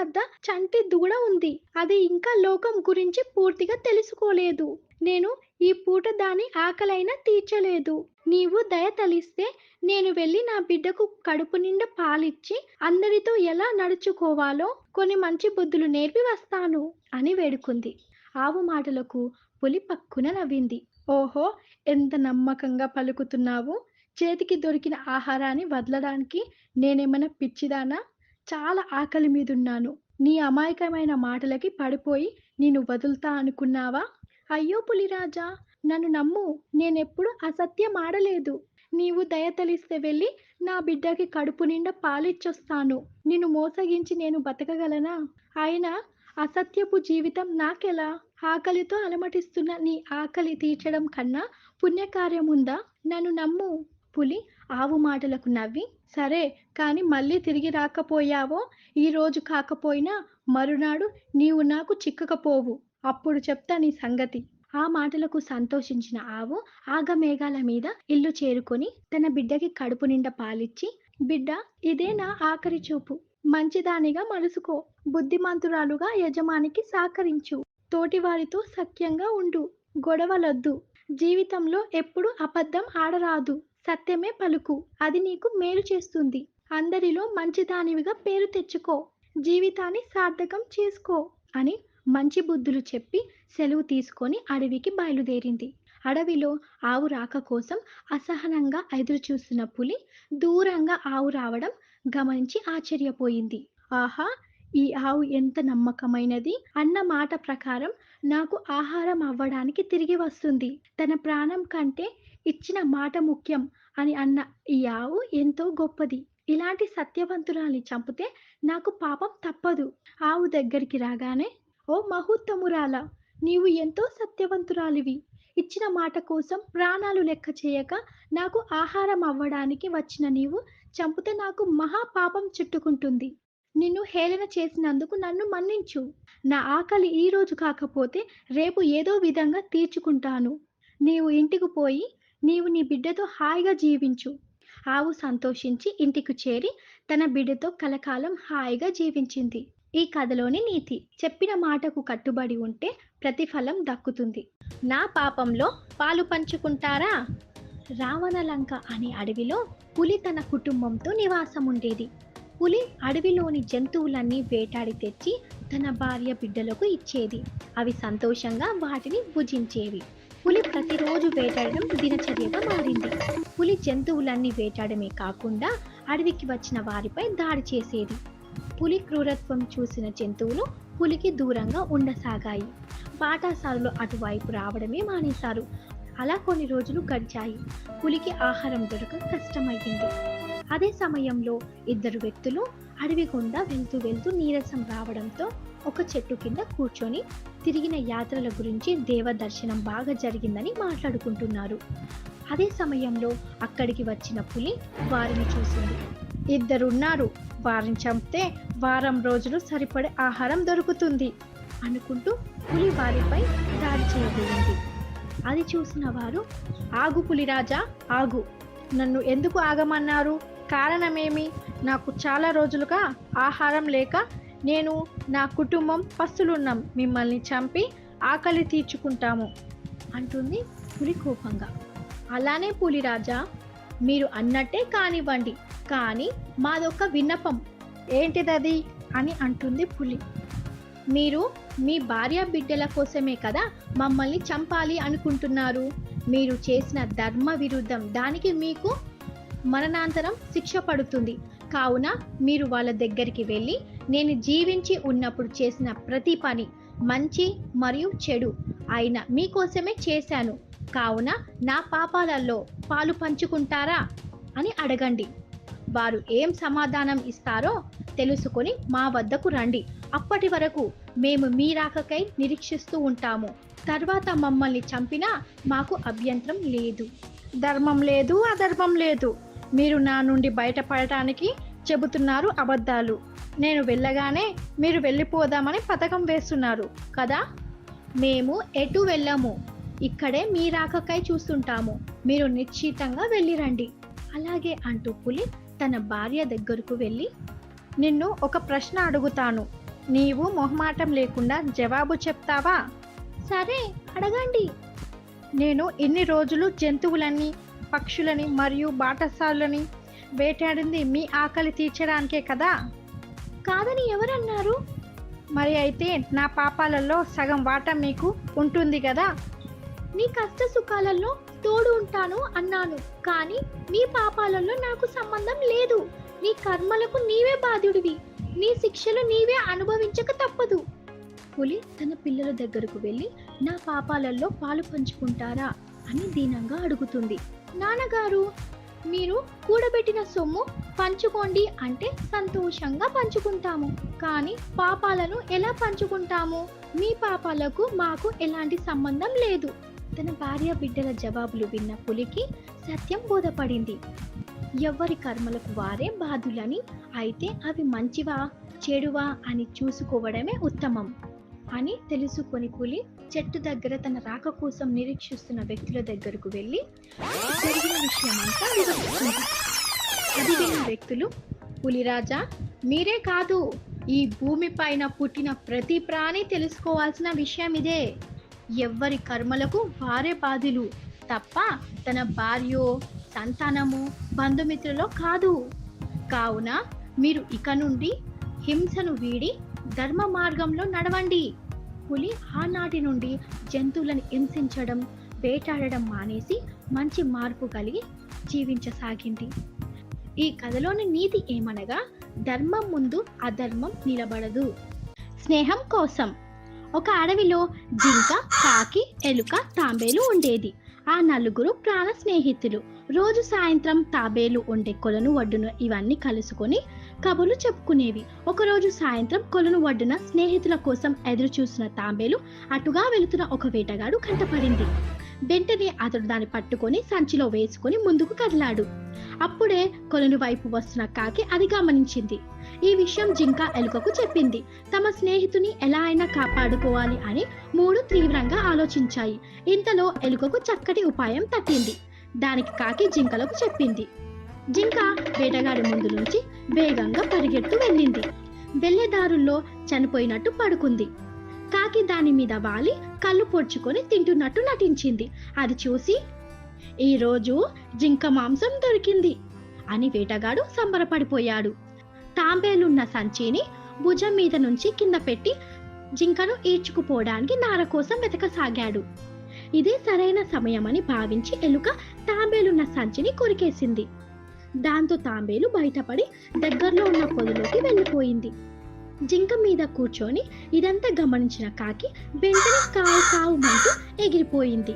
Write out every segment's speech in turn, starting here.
వద్ద చంటి దూడ ఉంది. అది ఇంకా లోకం గురించి పూర్తిగా తెలుసుకోలేదు. నేను ఈ పూట దాని ఆకలైనా తీర్చలేదు. నీవు దయ తలిస్తే నేను వెళ్ళి నా బిడ్డకు కడుపు నిండా పాలిచ్చి అందరితో ఎలా నడుచుకోవాలో కొన్ని మంచి బుద్ధులు నేర్పి వస్తాను అని వేడుకుంది. ఆవు మాటలకు పులి పక్కున నవ్వింది. ఓహో ఎంత నమ్మకంగా పలుకుతున్నావు. చేతికి దొరికిన ఆహారాన్ని వదలడానికి నేనేమైనా పిచ్చిదానా? చాలా ఆకలి మీదున్నాను. నీ అమాయకమైన మాటలకి పడిపోయి నేను వదులుతా అనుకున్నావా? అయ్యో పులిరాజా నన్ను నమ్ము నేనెప్పుడు అసత్యం ఆడలేదు. నీవు దయతలిస్తే వెళ్ళి నా బిడ్డకి కడుపు నిండా పాలిచ్చొస్తాను. నిన్ను మోసగించి నేను బతకగలనా? అయినా అసత్యపు జీవితం నాకెలా? ఆకలితో అలమటిస్తున్న నీ ఆకలి తీర్చడం కన్నా పుణ్యకార్యం ఉందా నన్ను నమ్ము. పులి ఆవు మాటలకు నవ్వి సరే కానీ మళ్ళీ తిరిగి రాకపోయావో? ఈరోజు కాకపోయినా మరునాడు నీవు నాకు చిక్కకపోవు. అప్పుడు చెప్తా నీ సంగతి. ఆ మాటలకు సంతోషించిన ఆవు ఆగమేఘాల మీద ఇల్లు చేరుకొని తన బిడ్డకి కడుపు నిండా పాలిచ్చి బిడ్డ ఇదే నా ఆఖరి చూపు. మంచిదానిగా మలుసుకో. బుద్ధిమంతురాలుగా యజమానికి సహకరించు. తోటివారితో సఖ్యంగా ఉండు. గొడవలొద్దు. జీవితంలో ఎప్పుడు అబద్ధం ఆడరాదు. సత్యమే పలుకు. అది నీకు మేలు చేస్తుంది. అందరిలో మంచిదానివిగా పేరు తెచ్చుకో. జీవితాన్ని సార్థకం చేసుకో అని మంచి బుద్ధులు చెప్పి సెలవు తీసుకొని అడవికి బయలుదేరింది. అడవిలో ఆవు రాక కోసం అసహనంగా ఎదురు చూస్తున్న పులి దూరంగా ఆవు రావడం గమనించి ఆశ్చర్యపోయింది. ఆహా! ఈ ఆవు ఎంత నమ్మకమైనది! అన్న మాట ప్రకారం నాకు ఆహారం అవ్వడానికి తిరిగి వస్తుంది. తన ప్రాణం కంటే ఇచ్చిన మాట ముఖ్యం అని అన్న ఈ ఆవు ఎంతో గొప్పది. ఇలాంటి సత్యవంతురాల్ని చంపితే నాకు పాపం తప్పదు. ఆవు దగ్గరికి రాగానే ఓ మహోత్తమురాల నీవు ఎంతో సత్యవంతురాలివి. ఇచ్చిన మాట కోసం ప్రాణాలు లెక్క చేయక నాకు ఆహారం అవ్వడానికి వచ్చిన నీవు చంపితే నాకు మహా పాపం చుట్టుకుంటుంది. నిన్ను హేళన చేసినందుకు నన్ను మన్నించు. నా ఆకలి ఈ రోజు కాకపోతే రేపు ఏదో విధంగా తీర్చుకుంటాను. నీవు ఇంటికి పోయి నీవు నీ బిడ్డతో హాయిగా జీవించు. ఆవు సంతోషించి ఇంటికి చేరి తన బిడ్డతో కలకాలం హాయిగా జీవించింది. ఈ కథలోని నీతి. చెప్పిన మాటకు కట్టుబడి ఉంటే ప్రతిఫలం దక్కుతుంది. నా పాపంలో పాలు పంచుకుంటారా? రావణలంక అనే అడవిలో పులి తన కుటుంబంతో నివాసం ఉండేది. పులి అడవిలోని జంతువులన్నీ వేటాడి తెచ్చి తన భార్య బిడ్డలకు ఇచ్చేది. అవి సంతోషంగా వాటిని భుజించేవి. ప్రతిరోజు వేటాడడం దినచర్యగా మారింది. పులి జంతువులన్నీ వేటాడమే కాకుండా అడవికి వచ్చిన వారిపై దాడి చేసేది. పులి క్రూరత్వం చూసిన జంతువులు పులికి దూరంగా ఉండసాగాయి. బాటాసారులు అటువైపు రావడమే మానేశారు. అలా కొన్ని రోజులు గడిచాయి. పులికి ఆహారం దొరక కష్టమయ్యింది. అదే సమయంలో ఇద్దరు వ్యక్తులు అడవి గుండా వెళ్తూ వెళ్తూ నీరసం రావడంతో ఒక చెట్టు కింద కూర్చొని తిరిగిన యాత్రల గురించి దేవ దర్శనం బాగా జరిగిందని మాట్లాడుకుంటున్నారు. అదే సమయంలో అక్కడికి వచ్చిన పులి వారిని చూసింది. ఇద్దరున్నారు. వారిని చంపితే వారం రోజులు సరిపడే ఆహారం దొరుకుతుంది అనుకుంటూ పులి వారిపై దాడి చేయబోయింది. అది చూసిన వారు ఆగు పులిరాజా ఆగు. నన్ను ఎందుకు ఆగమన్నారు? కారణమేమి? నాకు చాలా రోజులుగా ఆహారం లేక నేను నా కుటుంబం పస్తులున్నాం మిమ్మల్ని చంపి ఆకలి తీర్చుకుంటాము అంటుంది పులి కోపంగా. అలానే పులిరాజా మీరు అన్నట్టే కానివ్వండి కానీ మాదొక విన్నపం. ఏంటిదది? అని అంటుంది పులి. మీరు మీ భార్య బిడ్డల కోసమే కదా మమ్మల్ని చంపాలి అనుకుంటున్నారు? మీరు చేసిన ధర్మ విరుద్ధం దానికి మీకు మరణాంతరం శిక్ష పడుతుంది. కావున మీరు వాళ్ళ దగ్గరికి వెళ్ళి నేను జీవించి ఉన్నప్పుడు చేసిన ప్రతి పని మంచి మరియు చెడు అయిన మీకోసమే చేశాను. కావున నా పాపాలలో పాలు పంచుకుంటారా? అని అడగండి. వారు ఏం సమాధానం ఇస్తారో తెలుసుకొని మా వద్దకు రండి. అప్పటి వరకు మేము మీ రాకకై నిరీక్షిస్తూ ఉంటాము. తర్వాత మమ్మల్ని చంపినా మాకు అభ్యంతరం లేదు. ధర్మం లేదు అధర్మం లేదు. మీరు నా నుండి బయటపడటానికి చెబుతున్నారు అబద్ధాలు. నేను వెళ్ళగానే మీరు వెళ్ళిపోదామని పథకం వేస్తున్నారు కదా? మేము ఎటు వెళ్ళము. ఇక్కడే మీ రాకకై చూస్తుంటాము. మీరు నిశ్చితంగా వెళ్ళిరండి. అలాగే అంటూ పులి తన భార్య దగ్గరకు వెళ్ళి నిన్ను ఒక ప్రశ్న అడుగుతాను. నీవు మొహమాటం లేకుండా జవాబు చెప్తావా? సరే అడగండి. నేను ఇన్ని రోజులు జంతువులని పక్షులని మరియు బాటసారులని వేటాడింది మీ ఆకలి తీర్చడానికే కదా? కాదని ఎవరన్నారు? మరి అయితే నా పాపాలలో సగం వాటా మీకు ఉంటుంది కదా? నీ కష్ట సుఖాలలో తోడు ఉంటాను అన్నాను. కానీ నీ పాపాలలో నాకు సంబంధం లేదు. నీ కర్మలకు నీవే బాధ్యుడివి. నీ శిక్షలు నీవే అనుభవించక తప్పదు. పులి తన పిల్లల దగ్గరకు వెళ్ళి నా పాపాలలో పాలు పంచుకుంటారా అని దీనంగా అడుగుతుంది. నాన్నగారు మీరు కూడబెట్టిన సొమ్ము పంచుకోండి అంటే సంతోషంగా పంచుకుంటాము. కానీ పాపాలను ఎలా పంచుకుంటాము? మీ పాపాలకు మాకు ఎలాంటి సంబంధం లేదు. తన భార్య బిడ్డల జవాబులు విన్న పులికి సత్యం బోధపడింది. ఎవరి కర్మలకు వారే బాధులని అయితే అవి మంచివా చెడువా అని చూసుకోవడమే ఉత్తమం అని తెలుసుకొని పులి చెట్టు దగ్గర తన రాక కోసం నిరీక్షిస్తున్న వ్యక్తుల దగ్గరకు వెళ్ళి జరిగిన విషయమంతా వివరిస్తుంది. అది విన్న వ్యక్తులు పులిరాజా మీరే కాదు ఈ భూమి పైన పుట్టిన ప్రతి ప్రాణి తెలుసుకోవాల్సిన విషయం ఇదే. ఎవ్వరి కర్మలకు వారే బాధులు తప్ప తన భార్యో సంతానము బంధుమిత్రులో కాదు. కావున మీరు ఇక నుండి హింసను వీడి ధర్మ మార్గంలో నడవండి. పులి ఆనాటి నుండి జంతువులను హింసించడం వేటాడడం మానేసి మంచి మార్పు కలిగి జీవించసాగింది. ఈ కథలోని నీతి ఏమనగా ధర్మం ముందు అధర్మం నిలబడదు. స్నేహం కోసం. ఒక అడవిలో జింక కాకి ఎలుక తాంబేలు ఉండేది. ఆ నలుగురు ప్రాణ స్నేహితులు. రోజు సాయంత్రం తాబేలు ఉండే కొలను ఒడ్డున ఇవన్నీ కలుసుకొని కబుర్లు చెప్పుకునేవి. ఒకరోజు సాయంత్రం కొలను ఒడ్డున స్నేహితుల కోసం ఎదురు చూసిన తాంబేలు అటుగా వెళుతున్న ఒక వేటగాడు కంటపడింది. వెంటనే అతడు దాన్ని పట్టుకొని సంచిలో వేసుకొని ముందుకు కదిలాడు. అప్పుడే కొలను వైపు వస్తున్న కాకి అది గమనించింది. ఈ విషయం జింక ఎలుకకు చెప్పింది. తమ స్నేహితుని ఎలా అయినా కాపాడుకోవాలి అని మూడు తీవ్రంగా ఆలోచించాయి. ఇంతలో ఎలుకకు చక్కటి ఉపాయం తట్టింది. దానికి కాకి జింకలకు చెప్పింది. జింక వేటగాడి ముందు నుంచి వేగంగా పరిగెత్తు వెళ్ళింది. వెళ్ళేదారుల్లో చనిపోయినట్టు పడుకుంది. కాకి దాని మీద వాలి కళ్ళు పొడుచుకొని తింటున్నట్టు నటించింది. అది చూసి ఈరోజు జింక మాంసం దొరికింది అని వేటగాడు సంబరపడిపోయాడు. తాంబేలున్న సంచిని భుజం మీద నుంచి కింద పెట్టి జింకను ఈడ్చుకుపోవడానికి నార కోసం వెతకసాగాడు. ఇదే సరైన సమయమని భావించి ఎలుక తాంబేలున్న సంచిని కొరికేసింది. దాంతో తాంబేలు బయటపడి దగ్గరలో ఉన్న పొదిలోకి వెళ్ళిపోయింది. జింక మీద కూర్చొని ఇదంతా గమనించిన కాకి వెంటనే కావు కావుమంటూ ఎగిరిపోయింది.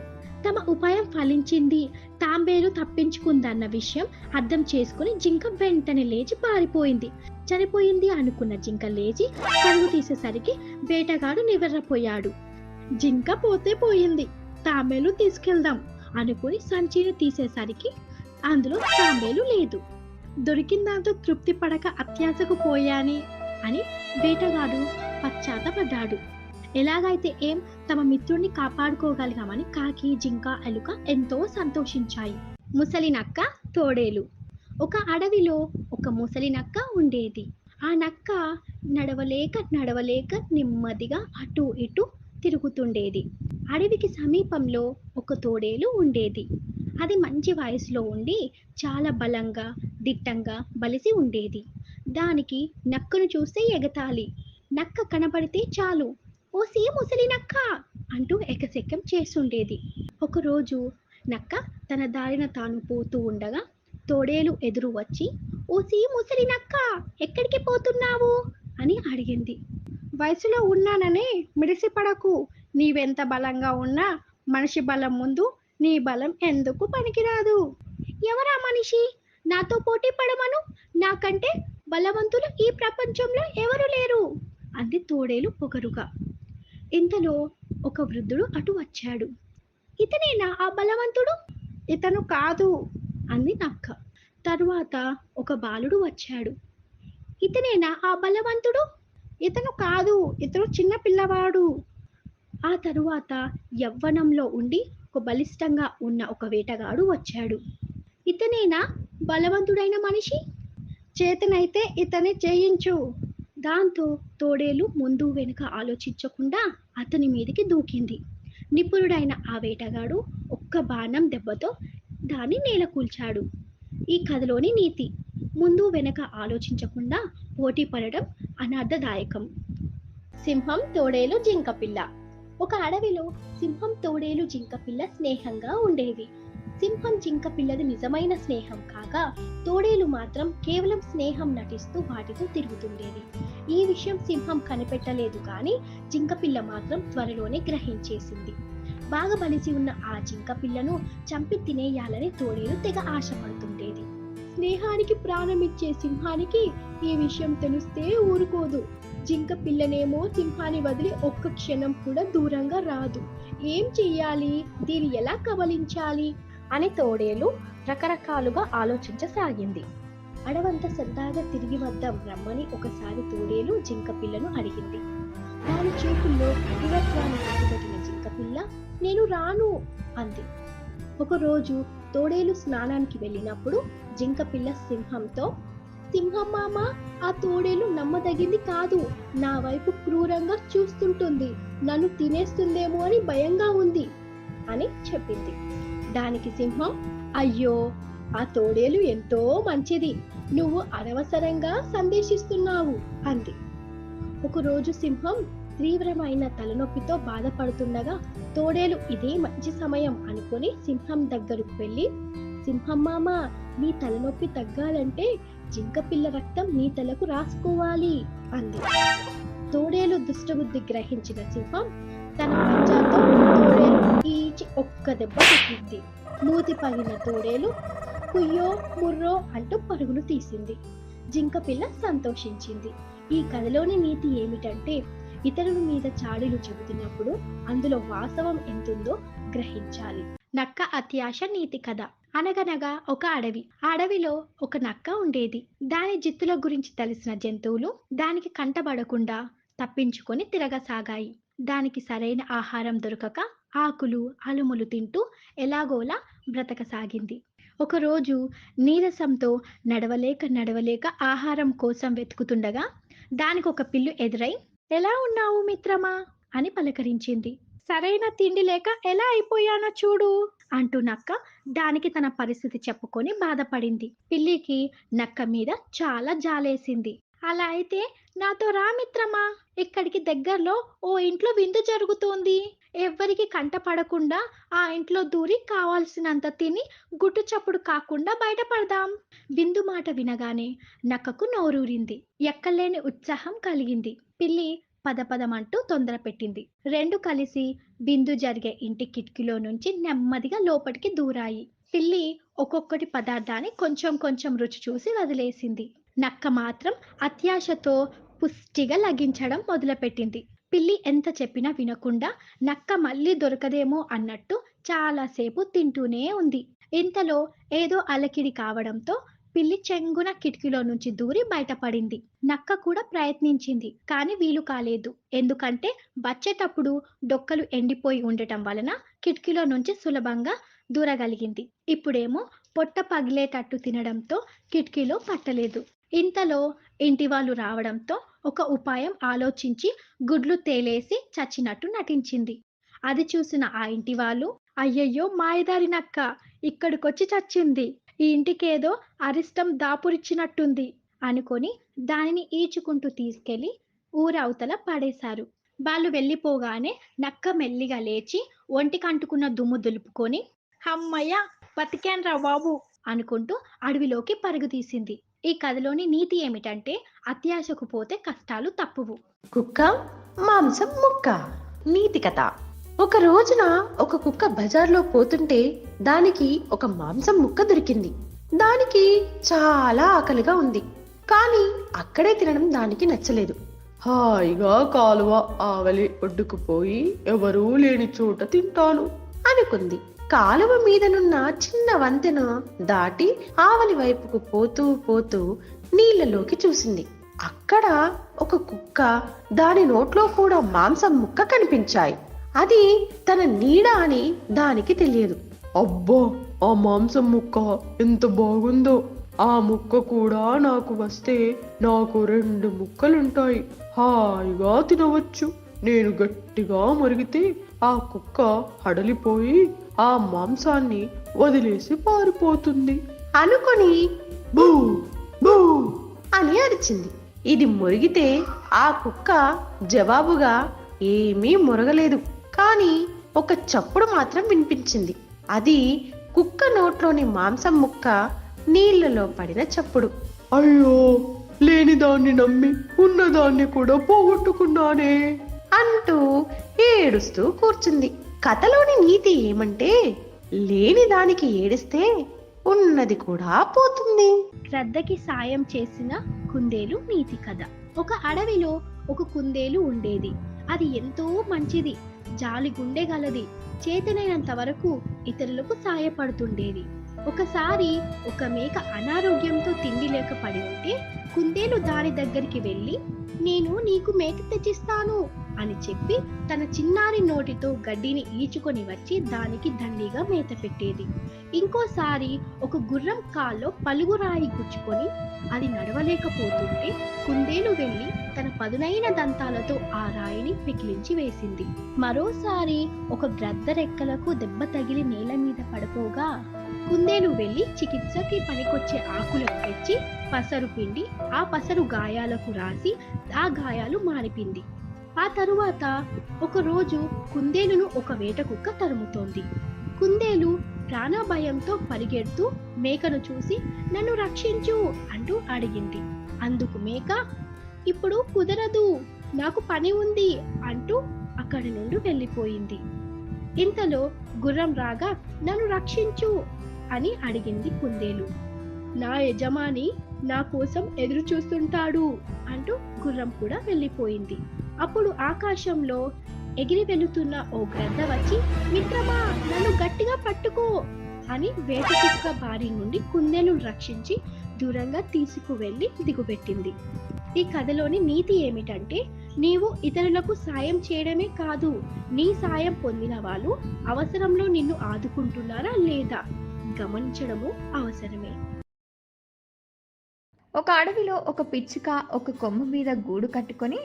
తమ ఉపాయం ఫలించింది. తాంబేలు తప్పించుకుందన్న విషయం అర్థం చేసుకుని జింక వెంటనే లేచి పారిపోయింది. చనిపోయింది అనుకున్న జింక లేచి పరుగు తీసేసరికి వేటగాడు నివర్రపోయాడు జింక పోతే పోయింది. తాంబేలు తీసుకెళ్దాం అనుకుని సంచిని తీసేసరికి అందులో తాంబేలు లేదు. దొరికిన దాంతో తృప్తి పడక అత్యాశకు పోయాని అని వేటగాడు పశ్చాత్తపడ్డాడు. ఎలాగైతే ఏం తమ మిత్రుడిని కాపాడుకోగలిగామని కాకి జింక ఎలుక ఎంతో సంతోషించాయి. ముసలి నక్క తోడేలు. ఒక అడవిలో ఒక ముసలి నక్క ఉండేది. ఆ నక్క నడవలేక నడవలేక నెమ్మదిగా అటు ఇటు తిరుగుతుండేది. అడవికి సమీపంలో ఒక తోడేలు ఉండేది. అది మంచి వయసులో ఉండి చాలా బలంగా దిట్టంగా బలిసి ఉండేది. దానికి నక్కను చూస్తే ఎగతాలి నక్క కనబడితే చాలు. ఓసే ముసలి నక్క! అంటూ ఎకసెక్కం చేస్తుండేది. ఒకరోజు నక్క తన దారిన తాను పోతూ ఉండగా తోడేలు ఎదురు వచ్చి ఓసి ముసలి నక్క! ఎక్కడికి పోతున్నావు? అని అడిగింది. వయసులో ఉన్నాననే మిడిసిపడకు. నీవెంత బలంగా ఉన్నా మనిషి బలం ముందు నీ బలం ఎందుకు పనికిరాదు? ఎవరా మనిషి? నాతో పోటీ పడమను? నాకంటే బలవంతులు ఈ ప్రపంచంలో ఎవరు లేరు? అంది తోడేలు పొగరుగా. ఇంతలో ఒక వృద్ధుడు అటు వచ్చాడు. ఇతనేనా ఆ బలవంతుడు? ఇతను కాదు అంది నక్క. తరువాత ఒక బాలుడు వచ్చాడు. ఇతనేనా ఆ బలవంతుడు? ఇతను కాదు ఇతను చిన్న పిల్లవాడు. ఆ తరువాత యవ్వనంలో ఉండి ఒక బలిష్టంగా ఉన్న ఒక వేటగాడు వచ్చాడు. ఇతనేనా? బలవంతుడైన మనిషి? చేతనైతే ఇతని చేయించు దాంతో తోడేలు ముందు వెనుక ఆలోచించకుండా అతని మీదకి దూకింది. నిపుణుడైన ఆ వేటగాడు ఒక్క బాణం దెబ్బతో దాన్ని నేల కూల్చాడు. ఈ కథలోని నీతి. ముందు వెనక ఆలోచించకుండా పోటీ పడడం అనర్థదాయకం సింహం తోడేలు జింకపిల్ల ఒక అడవిలో సింహం తోడేలు జింకపిల్ల స్నేహంగా ఉండేవి సింహం జింకపిల్లది నిజమైన స్నేహం కాగా తోడేలు మాత్రం కేవలం స్నేహం నటిస్తూ వాటితో తిరుగుతుండేది. ఈ విషయం సింహం కనిపెట్టలేదు కానీ జింకపిల్ల మాత్రం త్వరలోనే గ్రహించేసింది. బాగా బలిసి ఉన్న ఆ జింకపిల్లను చంపి తినేయాలని తోడేలు తెగ ఆశపడుతుండేది. స్నేహానికి ప్రాణమిచ్చే సింహానికి ఈ విషయం తెలిస్తే ఊరుకోదు. జింక పిల్లనేమో సింహాన్ని వదిలి ఒక్క క్షణం కూడా దూరంగా రాదు. ఏం చెయ్యాలి? దీన్ని ఎలా కబలించాలి? అని తోడేలు రకరకాలుగా ఆలోచించసాగింది. అడవంతా సరదాగా తిరిగి వద్దాం రమ్మని ఒకసారి తోడేలు జింక పిల్లను అడిగింది. దాని చేతుల్లో యువత్వాన్ని పట్టుబట్టిన జింక పిల్ల నేను రాను అంది. ఒకరోజు తోడేలు స్నానానికి వెళ్ళినప్పుడు జింక పిల్ల సింహంతో సింహం మామ ఆ తోడేలు నమ్మదగింది కాదు. నా వైపు క్రూరంగా చూస్తుంటుంది. నన్ను తినేస్తుందేమో అని భయంగా ఉంది అని చెప్పింది. దానికి సింహం అయ్యో ఆ తోడేలు ఎంతో మంచిది. నువ్వు అనవసరంగా సందేశిస్తున్నావు అంది. ఒకరోజు సింహం తీవ్రమైన తలనొప్పితో బాధపడుతుండగా తోడేలు ఇదే మంచి సమయం అనుకుని సింహం దగ్గరకు వెళ్ళి సింహం మామ నీ తలనొప్పి తగ్గాలంటే జింకపిల్ల రక్తం నీ తలకు రాసుకోవాలి అంది. తోడేలు దుష్టబుద్ధి గ్రహించిన సింహం తన పంజాతో తోడేలు ఈచి ఒక్క దెబ్బ కొట్టింది మూతి పగిన తోడేలు కుయ్యో ముర్రో అంటూ పరుగులు తీసింది. జింకపిల్ల సంతోషించింది. ఈ కథలోని నీతి ఏమిటంటే ఇతరుల మీద చాడీలు చెబుతున్నప్పుడు అందులో వాస్తవం ఎంతుందో గ్రహించాలి. నక్క అత్యాశ నీతి కథ. అనగనగా ఒక అడవి. ఆ అడవిలో ఒక నక్క ఉండేది. దాని జిత్తుల గురించి తెలిసిన జంతువులు దానికి కంటబడకుండా తప్పించుకొని తిరగసాగాయి. దానికి సరైన ఆహారం దొరకక ఆకులు అలుములు తింటూ ఎలాగోలా బ్రతకసాగింది. ఒకరోజు నీరసంతో నడవలేక నడవలేక ఆహారం కోసం వెతుకుతుండగా దానికి ఒక పిల్లు ఎదురై ఎలా ఉన్నావు మిత్రమా? అని పలకరించింది. సరైన తిండి లేక ఎలా అయిపోయానో చూడు. అంటూ నక్క దానికి తన పరిస్థితి చెప్పుకొని బాధపడింది. పిల్లికి నక్క మీద చాలా జాలేసింది. అలా అయితే నాతో రా మిత్రమా? ఇక్కడికి దగ్గరలో ఓ ఇంట్లో విందు జరుగుతోంది. ఎవ్వరికి కంట పడకుండా ఆ ఇంట్లో దూరి కావాల్సినంత తిని గుట్టు చప్పుడు కాకుండా బయటపడదాం. బిందు మాట వినగానే నక్కకు నోరూరింది. ఎక్కలేని ఉత్సాహం కలిగింది. పిల్లి పదపదమంటూ తొందర పెట్టింది రెండు కలిసి బిందు జరిగే ఇంటి కిటికీలో నుంచి నెమ్మదిగా లోపలికి దూరాయి. పిల్లి ఒక్కొక్కటి పదార్థాన్ని కొంచెం కొంచెం రుచి చూసి వదిలేసింది. నక్క మాత్రం అత్యాశతో పుష్టిగా లగించడం మొదలుపెట్టింది. పిల్లి ఎంత చెప్పినా వినకుండా నక్క మళ్ళీ దొరకదేమో అన్నట్టు చాలాసేపు తింటూనే ఉంది. ఇంతలో ఏదో అలకిడి కావడంతో పిల్లి చెంగున కిటికీలో నుంచి దూరి బయటపడింది. నక్క కూడా ప్రయత్నించింది కానీ వీలు కాలేదు. ఎందుకంటే వచ్చేటప్పుడు డొక్కలు ఎండిపోయి ఉండటం వలన కిటికీలో నుంచి సులభంగా దూరగలిగింది. ఇప్పుడేమో పొట్ట పగిలేటట్టు తినడంతో కిటికీలో పట్టలేదు. ఇంతలో ఇంటి వాళ్ళు రావడంతో ఒక ఉపాయం ఆలోచించి గుడ్లు తేలేసి చచ్చినట్టు నటించింది. అది చూసిన ఆ ఇంటి వాళ్ళు అయ్యయ్యో మాయదారి నక్క! ఇక్కడికొచ్చి చచ్చింది! ఈ ఇంటికేదో అరిష్టం దాపురిచ్చినట్టుంది అనుకొని దానిని ఈచుకుంటూ తీసుకెళ్ళి ఊరవతల పడేశారు. వాళ్ళు వెళ్ళిపోగానే నక్క మెల్లిగా లేచి ఒంటికంటుకున్న దుమ్ము దులుపుకొని అమ్మయ్య బతికాన్రా బాబు అనుకుంటూ అడవిలోకి పరుగు తీసింది. ఈ కథలోని నీతి ఏమిటంటే అత్యాశకు పోతే కష్టాలు తప్పువు. కుక్క మాంసం ముక్క. నీతి కథ. ఒక రోజున ఒక కుక్క బజార్లో పోతుంటే దానికి ఒక మాంసం ముక్క దొరికింది. దానికి చాలా ఆకలిగా ఉంది. కానీ అక్కడే తినడం దానికి నచ్చలేదు. హాయిగా కాలువ ఆవలి ఒడ్డుకు పోయి ఎవరూ లేని చోట తింటాను. అనుకుంది. కాలువ మీదనున్న చిన్న వంతెన దాటి ఆవలి వైపుకు పోతూ పోతూ నీళ్ళలోకి చూసింది. అక్కడ ఒక కుక్క దాని నోట్లో కూడా మాంసం ముక్క కనిపించాయి. అది తన నీడ అని దానికి తెలియదు. అబ్బా ఆ మాంసం ముక్క ఎంత బాగుందో. ఆ ముక్క కూడా నాకు వస్తే నాకు రెండు ముక్కలుంటాయి. హాయిగా తినవచ్చు. నేను గట్టిగా మరిగితే ఆ కుక్క హడలిపోయి ఆ మాంసాన్ని వదిలేసి పారిపోతుంది. అనుకొని బూ బూ. అని అరిచింది. ఇది మురిగితే ఆ కుక్క జవాబుగా ఏమీ మురగలేదు. కానీ ఒక చప్పుడు మాత్రం వినిపించింది. అది కుక్క నోట్లోని మాంసం ముక్క నీళ్ళలో పడిన చప్పుడు. అయ్యో లేని దాన్ని నమ్మి ఉన్నదాన్ని కూడా పోగొట్టుకున్నానే. అంటూ ఏడుస్తూ కూర్చుంది. కథలోని నీతి ఏమంటే లేని దానికి ఏడిస్తే ఉన్నది కూడా పోతుంది. గ్రద్దకి సాయం చేసిన కుందేలు నీతి కథ. ఒక అడవిలో ఒక కుందేలు ఉండేది. అది ఎంతో మంచిది. జాలి గుండె గలది. చేతనైనంత వరకు ఇతరులకు సాయపడుతుండేది. ఒకసారి ఒక మేక అనారోగ్యంతో తిండి లేక పడి ఉంటే కుందేలు దాని దగ్గరికి వెళ్ళి నేను నీకు మేక తెచ్చిస్తాను అని చెప్పి తన చిన్నారి నోటితో గడ్డిని ఈచుకొని వచ్చి దానికి దండిగా మేత పెట్టేది. ఇంకోసారి ఒక గుర్రం కాల్లో పలుగురాయి గుచ్చుకొని అది నడవలేకపోతుంటే కుందేలు వెళ్ళి తన పదునైన దంతాలతో ఆ రాయిని మిగిలించి వేసింది. మరోసారి ఒక గ్రద్ద రెక్కలకు దెబ్బ తగిలి నేల మీద పడిపోగా కుందేలు వెళ్ళి చికిత్సకి పనికొచ్చే ఆకులను తెచ్చి పసరు పిండి ఆ పసరు గాయాలకు రాసి ఆ గాయాలు మానిపింది. ఆ తరువాత ఒక రోజు కుందేలును ఒక వేట కుక్క తరుముతోంది. కుందేలు ప్రాణభయంతో పరిగెడుతూ మేకను చూసి నన్ను రక్షించు అంటూ అడిగింది. అందుకు మేక ఇప్పుడు కుదరదు నాకు పని ఉంది అంటూ అక్కడి నుండి వెళ్ళిపోయింది. ఇంతలో గుర్రం రాగా నన్ను రక్షించు అని అడిగింది కుందేలు. నా యజమాని నా కోసం ఎదురు చూస్తుంటాడు అంటూ గుర్రం కూడా వెళ్ళిపోయింది. అప్పుడు ఆకాశంలో ఎగిరి వెళుతున్న ఓ గ్రద్ద వచ్చి మిత్రమా నన్ను గట్టిగా పట్టుకో అని వేట కుక్క బారి నుండి కుందేలును రక్షించి దూరంగా తీసుకువెళ్ళి దిగుబెట్టింది. ఈ కథలోని నీతి ఏమిటంటే నీవు ఇతరులకు సాయం చేయడమే కాదు నీ సాయం పొందిన వాళ్ళు అవసరంలో నిన్ను ఆదుకుంటున్నారా లేదా? గమనించడము అవసరమే. ఒక అడవిలో ఒక పిచ్చుక ఒక కొమ్మ మీద గూడు కట్టుకొని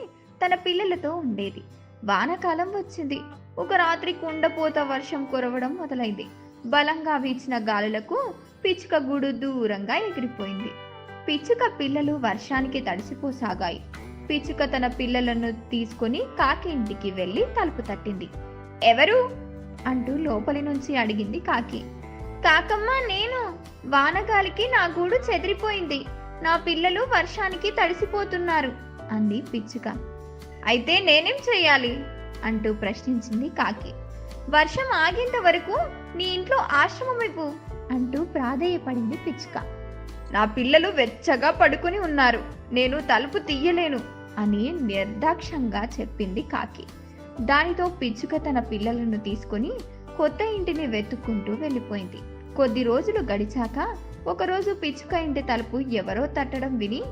తన పిల్లలతో ఉండేది. వానాకాలం వచ్చింది. ఒక రాత్రి కుండపోత వర్షం కురవడం మొదలైంది. బలంగా వీచిన గాలులకు పిచ్చుక గూడు దూరంగా ఎగిరిపోయింది. పిచ్చుక పిల్లలు వర్షానికి తడిసిపోసాగాయి. పిచ్చుక తన పిల్లలను తీసుకొని కాకి ఇంటికి వెళ్ళి తలుపు తట్టింది. ఎవరు? అంటూ లోపలి నుంచి అడిగింది కాకి. కాకమ్మ నేను. వానగాలికి నా గూడు చెదిరిపోయింది. నా పిల్లలు వర్షానికి తడిసిపోతున్నారు అంది పిచ్చుక. అయితే నేనేం చేయాలి అంటూ ప్రశ్నించింది కాకి. వర్షం ఆగేంత వరకు నీ ఇంట్లో ఆశ్రమం ఇవ్వు అంటూ ప్రాధేయపడింది పిచ్చుక. నా పిల్లలు వెచ్చగా పడుకుని ఉన్నారు. నేను తలుపు తీయలేను అని నిర్దాక్షంగా చెప్పింది కాకి. దానితో పిచ్చుక తన పిల్లలను తీసుకొని కొత్త ఇంటిని వెతుక్కుంటూ వెళ్ళిపోయింది. కొద్ది రోజులు గడిచాక ఒకరోజు పిచ్చుక ఇంటి తలుపు ఎవరో తట్టడం విని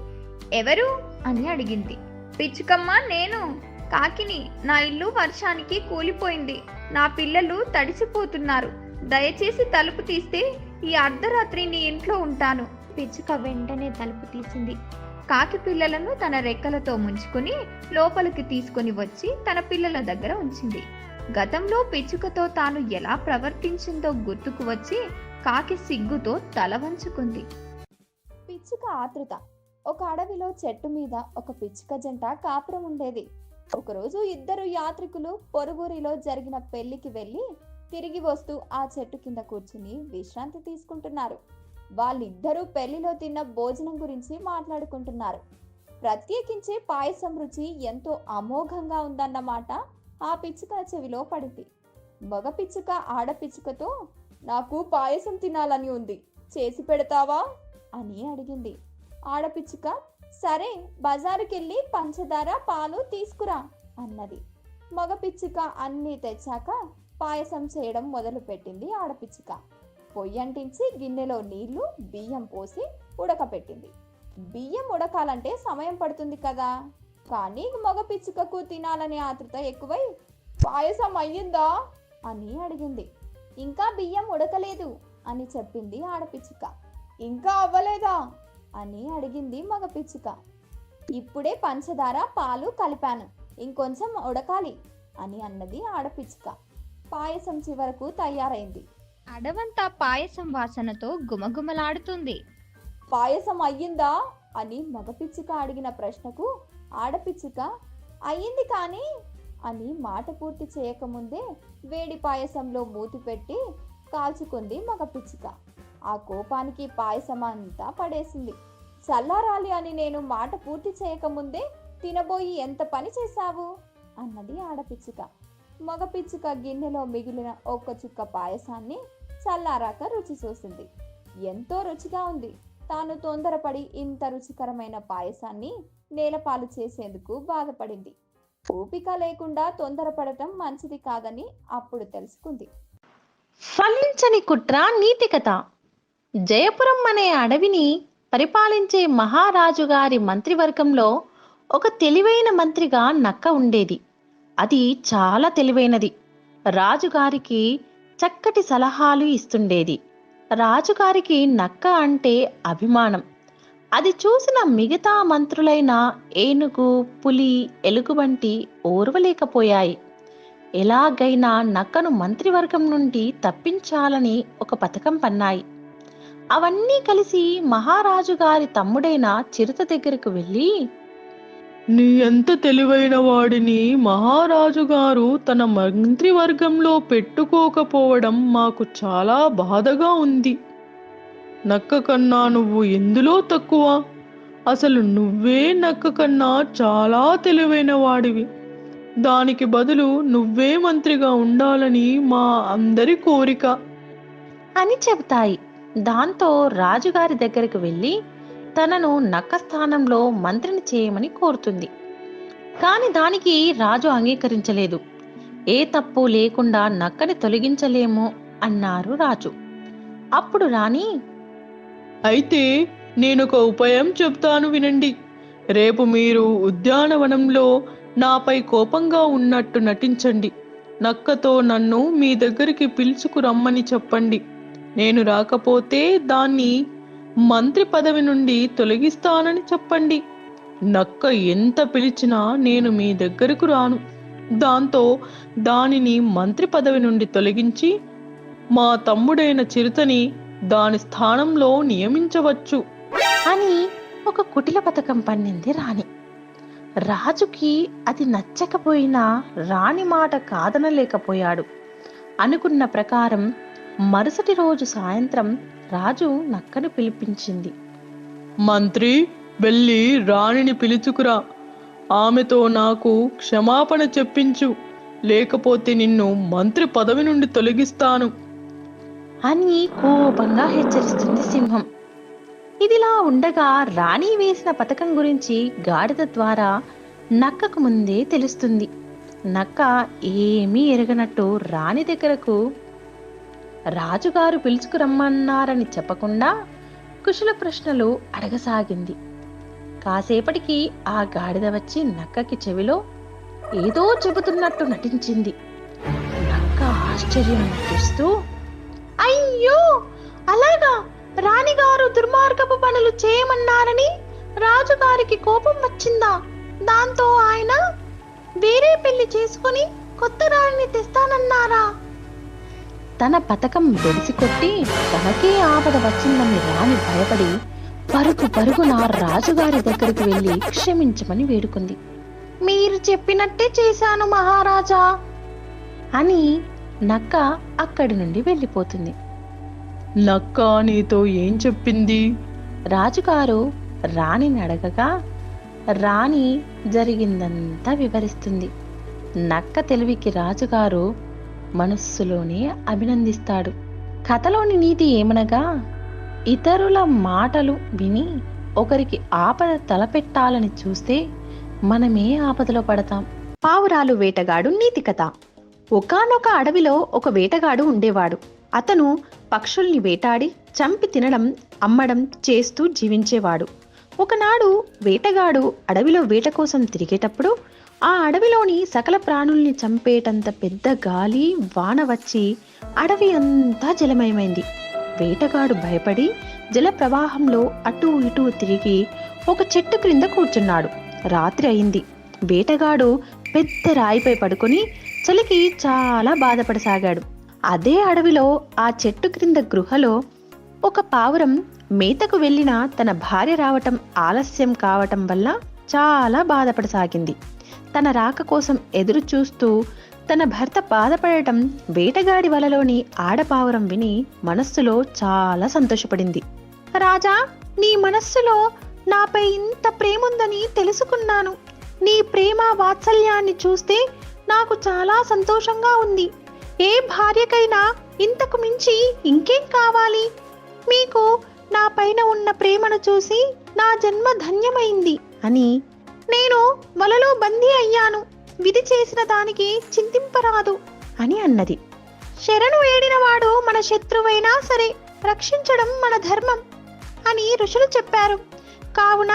ఎవరు? అని అడిగింది. పిచ్చుకమ్మ నేను. కాకిని నా ఇల్లు వర్షానికి కూలిపోయింది. నా పిల్లలు తడిసిపోతున్నారు. దయచేసి తలుపు తీస్తే ఈ అర్ధరాత్రి నీ ఇంట్లో ఉంటాను. పిచ్చుక వెంటనే తలుపు తీసింది. కాకి పిల్లలను తన రెక్కలతో ముంచుకొని లోపలికి తీసుకొని వచ్చి తన పిల్లల దగ్గర ఉంచింది. గతంలో పిచ్చుకతో తాను ఎలా ప్రవర్తించిందో గుర్తుకు వచ్చి కాకి సిగ్గుతో తల వంచుకుంది. పిచ్చుక ఆతృత ఒక అడవిలో చెట్టు మీద ఒక పిచ్చుక జంట కాపురం ఉండేది. ఒకరోజు ఇద్దరు యాత్రికులు పొరుగురిలో జరిగిన పెళ్ళికి వెళ్ళి తిరిగి వస్తూ ఆ చెట్టు కింద కూర్చుని విశ్రాంతి తీసుకుంటున్నారు. వాళ్ళిద్దరూ పెళ్ళిలో తిన్న భోజనం గురించి మాట్లాడుకుంటున్నారు. ప్రత్యేకించి పాయసం రుచి ఎంతో అమోఘంగా ఉందన్నమాట ఆ పిచ్చుక చెవిలో పడింది మగ పిచ్చుక ఆడపిచ్చుకతో నాకు పాయసం తినాలని ఉంది చేసి పెడతావా? అని అడిగింది. ఆడపిచ్చుక సరే బజారుకెళ్ళి పంచదార పాలు తీసుకురా అన్నది. మగ పిచ్చుక అన్నీ తెచ్చాక పాయసం చేయడం మొదలుపెట్టింది ఆడపిచ్చుక పొయ్యి అంటించి గిన్నెలో నీళ్ళు బియ్యం పోసి ఉడకపెట్టింది. బియ్యం ఉడకాలంటే సమయం పడుతుంది కదా. కానీ మగ పిచ్చుకకు తినాలనే ఆతృత ఎక్కువై పాయసం అయ్యిందా? అని అడిగింది. ఇంకా బియ్యం ఉడకలేదు అని చెప్పింది ఆడపిచ్చుక. ఇంకా అవ్వలేదా? అని అడిగింది మగ పిచ్చుక. ఇప్పుడే పంచదార పాలు కలిపాను. ఇంకొంచెం ఉడకాలి అని అన్నది ఆడపిచ్చుక. పాయసం చివరకు తయారైంది. అడవంతా పాయసం వాసనతో గుమగుమలాడుతుంది. పాయసం అయ్యిందా? అని మగపిచ్చుక అడిగిన ప్రశ్నకు ఆడపిచ్చుక అయ్యింది కానీ? అని మాట పూర్తి చేయకముందే వేడి పాయసంలో మూతి పెట్టి కాల్చుకుంది మగపిచ్చుక ఆ కోపానికి పాయసం అంతా పడేసింది. చల్లారాలి అని నేను మాట పూర్తి చేయకముందే తినబోయి ఎంత పని చేశావు? అన్నది ఆడపిచ్చుక మగపిచ్చుక గిన్నెలో మిగిలిన ఒక్క చుక్క పాయసాన్ని చల్లారాక రుచి చూసింది. ఎంతో రుచిగా ఉంది. తాను తొందరపడి ఇంత రుచికరమైన పాయసాన్ని నేలపాలు చేసేందుకు బాధపడింది. ఓపిక లేకుండా తొందరపడటం మంచిది కాదని అప్పుడు తెలుసుకుంది. ఫలించని కుట్ర నీతి కథ. జయపురం అనే అడవిని పరిపాలించే మహారాజు గారి మంత్రివర్గంలో ఒక తెలివైన మంత్రిగా నక్క ఉండేది. అది చాలా తెలివైనది. రాజుగారికి చక్కటి సలహాలు ఇస్తుండేది. రాజుగారికి నక్క అంటే అభిమానం. అది చూసిన మిగతా మంత్రులైన ఏనుగు పులి ఎలుగుబంటి ఓర్వలేకపోయాయి. ఎలాగైనా నక్కను మంత్రివర్గం నుండి తప్పించాలని ఒక పథకం పన్నాయి. అవన్నీ కలిసి మహారాజు గారి తమ్ముడైన చిరుత దగ్గరకు వెళ్ళి నీ ఎంత తెలివైన వాడిని మహారాజు గారు తన మంత్రివర్గంలో పెట్టుకోకపోవడం మాకు చాలా బాధగా ఉంది. నక్క కన్నా నువ్వు ఎందులో తక్కువ? అసలు నువ్వే నక్క కన్నా చాలా తెలివైన వాడివి. దానికి బదులు నువ్వే మంత్రిగా ఉండాలని మా అందరి కోరిక. అని చెబుతాయి. దాంతో రాజుగారి దగ్గరికి వెళ్ళి తనను నక్క స్థానంలో మంత్రిని చేయమని కోరుతుంది. కాని దానికి రాజు అంగీకరించలేదు. ఏ తప్పు లేకుండా నక్కని తొలగించలేము అన్నారు రాజు. అప్పుడు రాణి అయితే నేనొక ఉపాయం చెప్తాను వినండి. రేపు మీరు ఉద్యానవనంలో నాపై కోపంగా ఉన్నట్టు నటించండి. నక్కతో నన్ను మీ దగ్గరికి పిలుచుకు రమ్మని చెప్పండి. నేను రాకపోతే దాన్ని మంత్రి పదవి నుండి తొలగిస్తానని చెప్పండి. నక్క ఎంత పిలిచినా నేను మీ దగ్గరకు రాను. దాంతో దానిని మంత్రి పదవి నుండి తొలగించి మా తమ్ముడైన చిరుతని దాని స్థానంలో నియమించవచ్చు. అని ఒక కుటిల పథకం పన్నింది రాణి. రాజుకి అది నచ్చకపోయినా రాణి మాట కాదనలేకపోయాడు. అనుకున్న ప్రకారం మరుసటి రోజు సాయంత్రం రాజు నక్కను పిలిపించింది. మంత్రి వెళ్ళి రాణిని పిలుచుకురా. ఆమెతో నాకు క్షమాపణ చెప్పించు. లేకపోతే నిన్ను మంత్రి పదవి నుండి తొలగిస్తాను. అని కోపంగా హెచ్చరిస్తుంది సింహం. ఇదిలా ఉండగా రాణి వేసిన పథకం గురించి గాడిద ద్వారా నక్కకు ముందే తెలుస్తుంది. నక్క ఏమీ ఎరగనట్టు రాణి దగ్గరకు రాజుగారు పిలుచుకురమ్మన్నారని చెప్పకుండా కుశల ప్రశ్నలు అడగసాగింది. కాసేపటికి ఆ గాడిద వచ్చి నక్కకి చెవిలో ఏదో చెబుతున్నట్టు నటించింది. నక్క ఆశ్చర్యం చూస్తూ అయ్యో! అలాగా! రాణిగారు దుర్మార్గపు పనులు చేయమన్నారని రాజుగారికి కోపం వచ్చిందా? దాంతో ఆయన వేరే పెళ్ళి చేసుకుని కొత్త రాణిని తెస్తానన్నారా? తన పథకం కొట్టి తనకే ఆపద వచ్చిందని రాణి భయపడి పరుగు పరుగున రాజుగారి దగ్గరికి వెళ్ళి క్షమించమని వేడుకుంది. మీరు చెప్పినట్టే చేశాను మహారాజా అని నక్క అక్కడి నుండి వెళ్ళిపోతుంది. నక్క నీతో ఏం చెప్పింది? రాజుగారు రాణిని అడగగా రాణి జరిగిందంతా వివరిస్తుంది. నక్క తెలివికి రాజుగారు మనస్సులోనే అభినందిస్తాడు. కథలోని నీతి ఏమనగా ఇతరుల మాటలు విని ఒకరికి ఆపద తలపెట్టాలని చూస్తే మనమే ఆపదలో పడతాం. పావురాలు వేటగాడు నీతి కథ. ఒకానొక అడవిలో ఒక వేటగాడు ఉండేవాడు. అతను పక్షుల్ని వేటాడి చంపి తినడం అమ్మడం చేస్తూ జీవించేవాడు. ఒకనాడు వేటగాడు అడవిలో వేట కోసం తిరిగేటప్పుడు ఆ అడవిలోని సకల ప్రాణుల్ని చంపేటంత పెద్ద గాలి వాన వచ్చి అడవి అంతా జలమయమైంది. వేటగాడు భయపడి జల ప్రవాహంలో అటూ ఇటూ తిరిగి ఒక చెట్టు క్రింద కూర్చున్నాడు. రాత్రి అయింది. వేటగాడు పెద్ద రాయిపై పడుకొని చలికి చాలా బాధపడసాగాడు. అదే అడవిలో ఆ చెట్టు క్రింద గృహలో ఒక పావురం మేతకు వెళ్ళిన తన భార్య రావటం ఆలస్యం కావటం వల్ల చాలా బాధపడసాగింది. తన రాక కోసం ఎదురు చూస్తూ తన భర్త బాధపడటం వేటగాడి వలలోని ఆడపావురం విని మనస్సులో చాలా సంతోషపడింది. రాజా నీ మనస్సులో నాపై ఇంత ప్రేముందని తెలుసుకున్నాను. నీ ప్రేమ వాత్సల్యాన్ని చూస్తే నాకు చాలా సంతోషంగా ఉంది. ఏ భార్యకైనా ఇంతకు మించి ఇంకేం కావాలి? మీకు నా పైన ఉన్న ప్రేమను చూసి నా జన్మ ధన్యమైంది అని నేను వలలో బందీ అయ్యాను. విధి చేసిన దానికి చింతింపరాదు అని అన్నది. శరణు వేడినవాడు మన శత్రువైనా సరే రక్షించడం మన ధర్మం అని ఋషులు చెప్పారు. కావున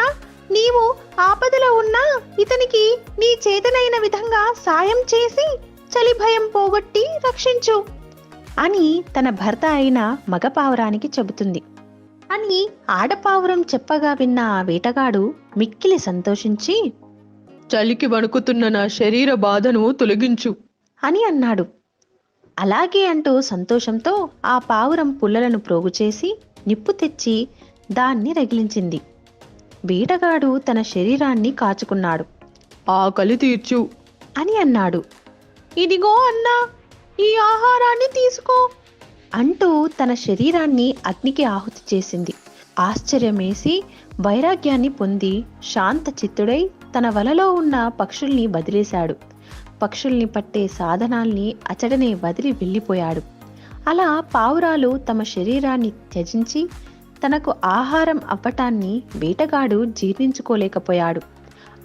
నీవు ఆపదలో ఉన్నా ఇతనికి నీ చేతనైన విధంగా సాయం చేసి చలి భయం పోగొట్టి రక్షించు అని తన భర్త అయిన మగపావురానికి చెబుతుంది. అని ఆడపావురం చెప్పగా విన్న ఆ వేటగాడు మిక్కిలి సంతోషించి చలికి వణుకుతున్న నా శరీర బాధను తొలగించు. అని అన్నాడు. అలాగే అంటూ సంతోషంతో ఆ పావురం పుల్లలను ప్రోగు చేసి నిప్పు తెచ్చి దాన్ని రగిలించింది. వేటగాడు తన శరీరాన్ని కాచుకున్నాడు. ఆకలి తీర్చు. అని అన్నాడు. ఇదిగో అన్నా ఈ ఆహారాన్ని తీసుకో. అంటూ తన శరీరాన్ని అగ్నికి ఆహుతి చేసింది. ఆశ్చర్యమేసి వైరాగ్యాన్ని పొంది శాంత చిత్తుడై తన వలలో ఉన్న పక్షుల్ని వదిలేశాడు. పక్షుల్ని పట్టే సాధనాల్ని అచడనే వదిలి వెళ్ళిపోయాడు. అలా పావురాలు తమ శరీరాన్ని త్యజించి తనకు ఆహారం అవ్వటాన్ని వేటగాడు జీర్ణించుకోలేకపోయాడు.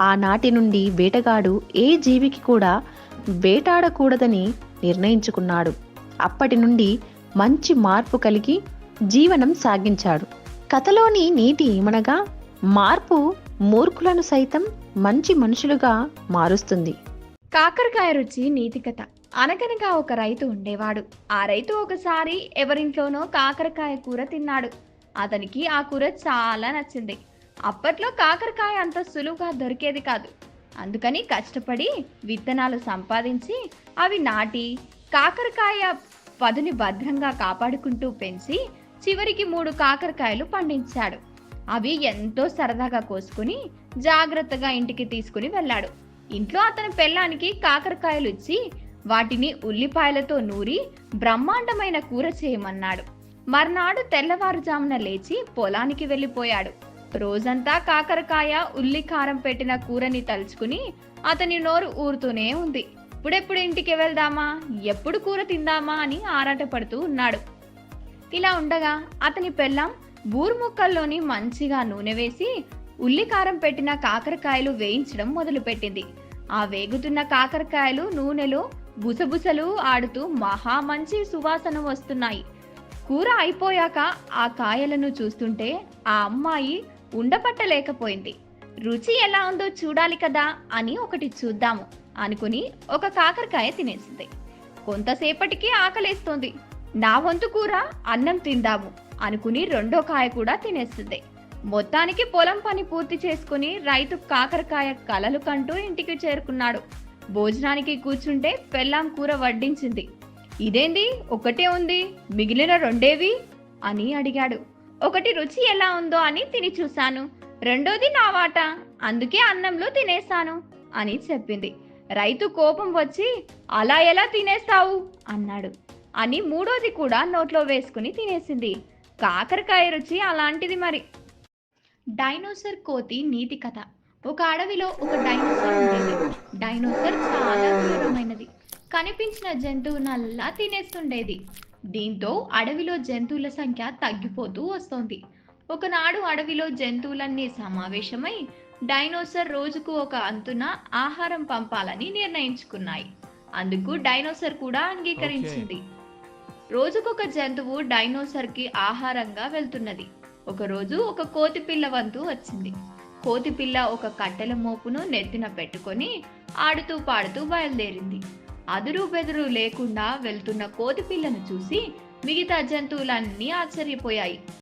ఆనాటి నుండి వేటగాడు ఏ జీవికి కూడా వేటాడకూడదని నిర్ణయించుకున్నాడు. అప్పటి నుండి మంచి మార్పు కలిగి జీవనం సాగించాడు. కథలోని నీతి ఏమనగా మార్పు మూర్ఖులను సైతం మంచి మనుషులుగా మారుస్తుంది. కాకరకాయ రుచి నీతి కథ. అనగనగా ఒక రైతు ఉండేవాడు. ఆ రైతు ఒకసారి ఎవరింట్లోనో కాకరకాయ కూర తిన్నాడు. అతనికి ఆ కూర చాలా నచ్చింది. అప్పట్లో కాకరకాయ అంత సులువుగా దొరికేది కాదు. అందుకని కష్టపడి విత్తనాలు సంపాదించి అవి నాటి కాకరకాయ పదుని భద్రంగా కాపాడుకుంటూ పెంచి చివరికి మూడు కాకరకాయలు పండించాడు. అవి ఎంతో సరదాగా కోసుకుని జాగ్రత్తగా ఇంటికి తీసుకుని వెళ్ళాడు. ఇంట్లో అతని పెళ్ళానికి కాకరకాయలు ఇచ్చి వాటిని ఉల్లిపాయలతో నూరి బ్రహ్మాండమైన కూర చేయమన్నాడు. మర్నాడు తెల్లవారుజామున లేచి పొలానికి వెళ్ళిపోయాడు. రోజంతా కాకరకాయ ఉల్లి కారం పెట్టిన కూరని తలుచుకుని అతని నోరు ఊరుతూనే ఉంది. ఇప్పుడెప్పుడు ఇంటికి వెళ్దామా? ఎప్పుడు కూర తిందామా? అని ఆరాటపడుతూ ఉన్నాడు. ఇలా ఉండగా అతని పెళ్ళాం బూర్ముక్కల్లోని మంచిగా నూనె వేసి ఉల్లికారం పెట్టిన కాకరకాయలు వేయించడం మొదలుపెట్టింది. ఆ వేగుతున్న కాకరకాయలు నూనెలో బుసబుసలు ఆడుతూ మహా మంచి సువాసన వస్తున్నాయి. కూర అయిపోయాక ఆ కాయలను చూస్తుంటే ఆ అమ్మాయి ఉండపట్టలేకపోయింది. రుచి ఎలా ఉందో చూడాలి కదా అని ఒకటి చూద్దాము అనుకుని ఒక కాకరకాయ తినేసింది. కొంతసేపటికి ఆకలేస్తోంది. నా వంతు కూర అన్నం తిందాము అనుకుని రెండో కాయ కూడా తినేస్తుంది. మొత్తానికి పొలం పని పూర్తి చేసుకుని రైతు కాకరకాయ కలలు కంటూ ఇంటికి చేరుకున్నాడు. భోజనానికి కూర్చుంటే పెళ్ళాం కూర వడ్డించింది. ఇదేంది? ఒకటే ఉంది? మిగిలిన రెండేవి? అని అడిగాడు. ఒకటి రుచి ఎలా ఉందో అని తిని చూశాను. రెండోది నా వాట. అందుకే అన్నంలో తినేశాను అని చెప్పింది. రైతు కోపం వచ్చి అలా ఎలా తినేస్తావు? అన్నాడు. అని మూడోది కూడా నోట్లో వేసుకుని తినేసింది. కాకరకాయ రుచి అలాంటిది మరి. డైనోసర్ కోతి నీతి కథ. ఒక అడవిలో ఒక డైనోసర్ ఉండేది. డైనోసర్ చాలా క్రూరమైనది కనిపించిన జంతువునల్లా తినేస్తుండేది. దీంతో అడవిలో జంతువుల సంఖ్య తగ్గిపోతూ వస్తోంది. ఒకనాడు అడవిలో జంతువులన్నీ సమావేశమై డైనోసర్ రోజుకు ఒక అంతున ఆహారం పంపాలని నిర్ణయించుకున్నాయి. అందుకు డైనోసర్ కూడా అంగీకరించింది. రోజుకొక జంతువు డైనోసర్కి ఆహారంగా వెళ్తున్నది. ఒకరోజు ఒక కోతి పిల్ల వంతు వచ్చింది. కోతి పిల్ల ఒక కట్టెల మోపును నెత్తిన పెట్టుకొని ఆడుతూ పాడుతూ బయలుదేరింది. అదురు బెదురు లేకుండా వెళ్తున్న కోతి పిల్లను చూసి మిగతా జంతువులన్నీ ఆశ్చర్యపోయాయి.